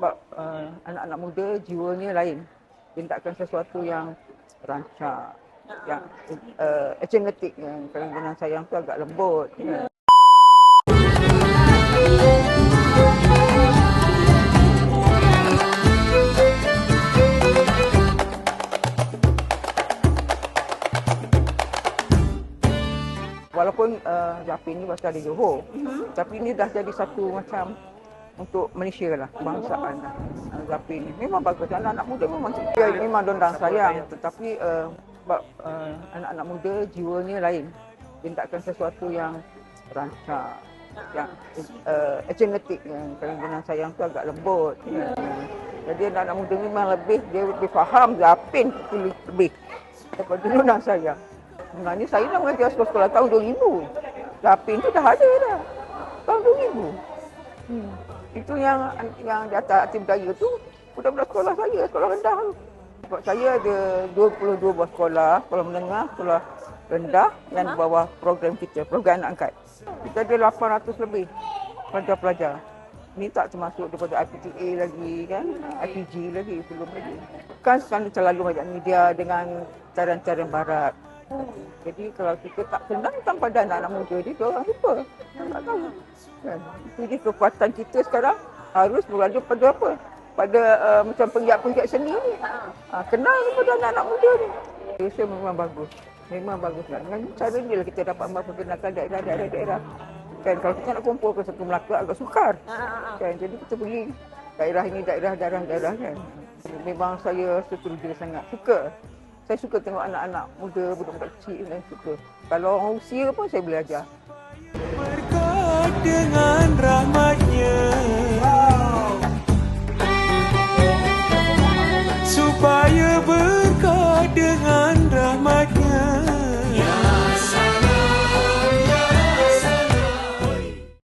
sebab uh, anak-anak muda jiwanya lain. Dia takkan sesuatu yang rancak, yang uh, genetik yang kadang-kadang sayang tu agak lembut. Ya. Walaupun uh, Japin ni berasal dari Johor, mm-hmm. tapi ini dah jadi satu macam untuk Malaysia lah, kebangsaan lah. Japin ni memang bagus. Anak-anak muda memang ya, memang dondang sayang. Tetapi uh, sebab uh, anak-anak muda jiwanya lain. Dia takkan sesuatu yang rancak, yang uh, genetik yang kadang-kadang sayang tu agak lembut. Jadi anak-anak muda memang lebih, dia lebih faham Japin tu lebih daripada dondang sayang. Sebenarnya saya dah mengajar sekolah-sekolah tahun 2000. Lapin tu dah ada dah. Tahun 2000. Hmm. Itu yang yang di atas budaya tu budak-budak sekolah saya, sekolah rendah tu. Sebab saya ada 22 buah sekolah, sekolah menengah, sekolah rendah yang di bawah program kita, program anak angkat. Kita ada 800 lebih pelajar-pelajar. Ini tak termasuk daripada IPTA lagi kan, IPG lagi, belum lagi. Kan sekarang terlalu banyak media dengan tarian-tarian barat. Jadi kalau kita tak kenal tanpa pada anak-anak muda ni, dia orang lupa. Tak tahu. Kan? Jadi kekuatan kita sekarang harus berlanjut pada apa? Pada uh, macam penggiat-penggiat seni ni. Uh, kenal kepada anak-anak muda ni. Saya memang bagus. Memang bagus lah. Dengan cara ni lah kita dapat memperkenalkan daerah-daerah. Kan kalau kita nak kumpul ke satu Melaka agak sukar. Kan jadi kita pergi daerah ini daerah-daerah-daerah kan. Memang saya setuju sangat suka saya suka tengok anak-anak muda, budak-budak kecil saya suka. Kalau orang usia pun saya boleh ajar. Berkat dengan